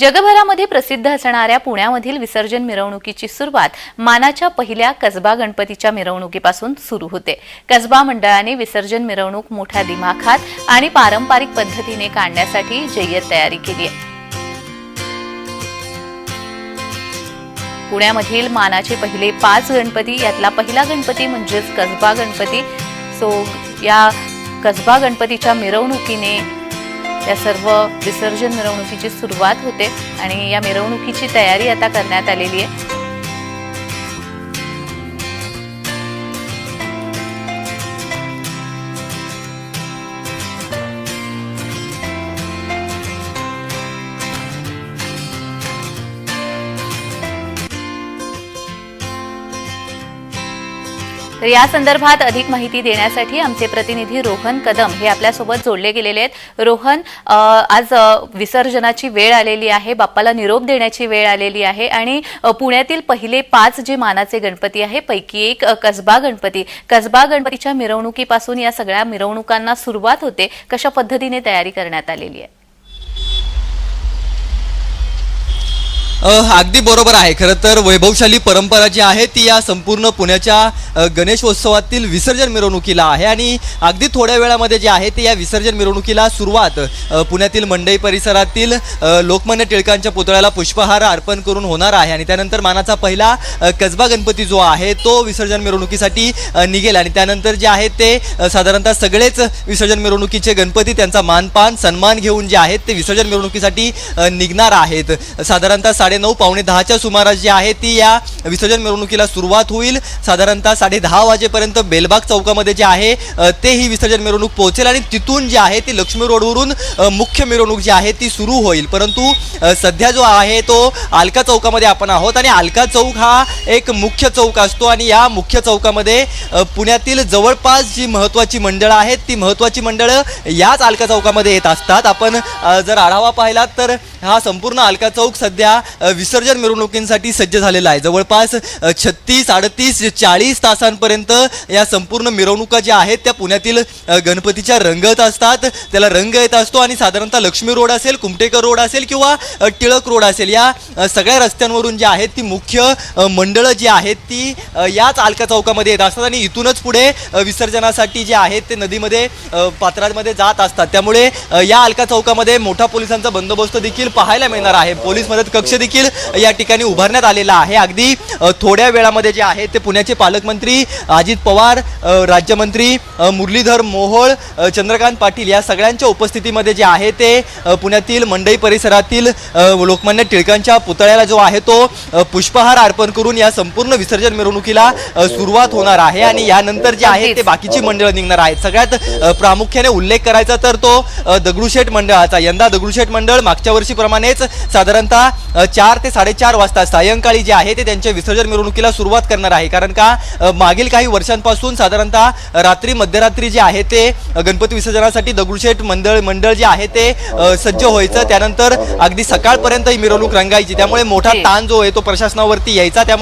जगभरामध्ये प्रसिद्ध असणाऱ्या पुण्यामधील विसर्जन मिरवणुकीची सुरुवात मानाच्या पहिल्या कसबा गणपतीच्या मिरवणुकीपासून सुरू होते. कसबा मंडळाने विसर्जन मिरवणूक मोठ्या दिमाखात आणि पारंपरिक पद्धतीने काढण्यासाठी जय्यत तयारी केली आहे. पुण्यामधील मानाचे पहिले पाच गणपती यातला पहिला गणपती म्हणजेच कसबा गणपती. सो या कसबा गणपतीच्या मिरवणुकीने या सर्व विसर्जन मिरवणुकीची सुरुवात होते आणि या मिरवणुकीची तयारी आता करण्यात आलेली आहे. तर या संदर्भात अधिक माहिती देण्यासाठी आमचे प्रतिनिधी रोहन कदम हे आपल्यासोबत जोडले गेलेले आहेत. रोहन आज विसर्जनाची वेळ आलेली आहे बाप्पाला निरोप देण्याची वेळ आलेली आहे आणि पुण्यातील पहिले पाच जे मानाचे गणपती आहे पैकी एक कसबा गणपती. कसबा गणपतीच्या मिरवणुकीपासून या सगळ्या मिरवणुकांना सुरुवात होते कशा पद्धतीने तयारी करण्यात आलेली आहे? अगदी बरोबर आहे. खरं तर वैभवशाली परंपरा जी आहे ती या संपूर्ण पुण्याच्या गणेशोत्सवातील विसर्जन मिरवणुकीला आहे. आणि अगदी थोड्या वेळामध्ये जे आहे ते या विसर्जन मिरवणुकीला सुरुवात पुण्यातील मंडई परिसरातील लोकमान्य टिळकांच्या पुतळ्याला पुष्पहार अर्पण करून होणार आहे. आणि त्यानंतर मानाचा पहिला कसबा गणपती जो आहे तो विसर्जन मिरवणुकीसाठी निघेल. आणि त्यानंतर जे आहे ते साधारणतः सगळेच विसर्जन मिरवणुकीचे गणपती त्यांचा मानपान सन्मान घेऊन जे आहेत ते विसर्जन मिरवणुकीसाठी निघणार आहेत. साधारणतः साडेनऊ पावणे दहाच्या सुमारास जी आहे ती या विसर्जन मिरवणुकीला सुरुवात होईल. साधारणतः साडे दहा वाजेपर्यंत बेलबाग चौकामध्ये जे आहे ते ही विसर्जन मिरवणूक पोहोचेल आणि तिथून जी आहे ती लक्ष्मी रोडवरून मुख्य मिरवणूक जी आहे ती सुरू होईल. परंतु सध्या जो आहे तो आलका चौकामध्ये आपण आहोत आणि अलका चौक हा एक मुख्य चौक असतो आणि या मुख्य चौकामध्ये पुण्यातील जवळपास जी महत्त्वाची मंडळं आहेत ती महत्त्वाची मंडळं याच अलका चौकामध्ये येत असतात. आपण जर आढावा पाहिलात तर हा संपूर्ण आलका चौक सध्या विसर्जन मिरवणुकींसाठी सज्ज झालेला आहे. जवळपास छत्तीस अडतीस चाळीस तासांपर्यंत या संपूर्ण मिरवणुका ज्या आहेत त्या पुण्यातील गणपतीच्या रंगत असतात. त्याला रंग येत असतो आणि साधारणतः लक्ष्मी रोड असेल कुमटेकर रोड असेल किंवा टिळक रोड असेल. या सगळ्या रस्त्यांवरून जी आहेत ती मुख्य मंडळं जी आहेत ती याच अलका चौकामध्ये येत असतात आणि इथूनच पुढे विसर्जनासाठी जे आहेत ते नदीमध्ये पात्रांमध्ये जात असतात. त्यामुळे या अलका चौकामध्ये मोठा पोलिसांचा बंदोबस्त देखील पाहायला मिळणार आहे. पोलीस मदत कक्ष देखील या ठिकाणी उभारण्यात आलेला आहे. अगदी थोड्या वेळामध्ये जे आहे ते पुण्याचे पालकमंत्री अजित पवार राज्यमंत्री मुरलीधर मोहोळ चंद्रकांत पाटील या सगळ्यांच्या उपस्थितीमध्ये जे आहे ते पुण्यातील मंडई परिसरातील लोकमान्य टिळकांच्या पुतळ्याला जो आहे तो पुष्पहार अर्पण करून या संपूर्ण विसर्जन मिरवणुकीला सुरुवात होणार आहे आणि यानंतर जे आहे ते बाकीची मंडळं निघणार आहेत. सगळ्यात प्रामुख्याने उल्लेख करायचा तर तो दगडूशेठ मंडळाचा. यंदा दगडूशेठ मंडळ मागच्या वर्षीप्रमाणेच साधारणतः चार ते साडेचार वाजता सायंकाळी जे आहे ते त्यांच्या विसर्जन मिरवणुकीला सुरुवात करणार आहे. कारण का मागील काही वर्षांपासून साधारणतः रात्री मध्यरात्री जे आहे ते गणपती विसर्जनासाठी दगडूशेठ मंडळ मंडळ जे आहे ते सज्ज व्हायचं. त्यानंतर अगदी सकाळपर्यंत ही मिरवणूक रंगायची. त्यामुळे मोठा. ताण जो आहे तो प्रशासनावरती यायचा. त्यामुळे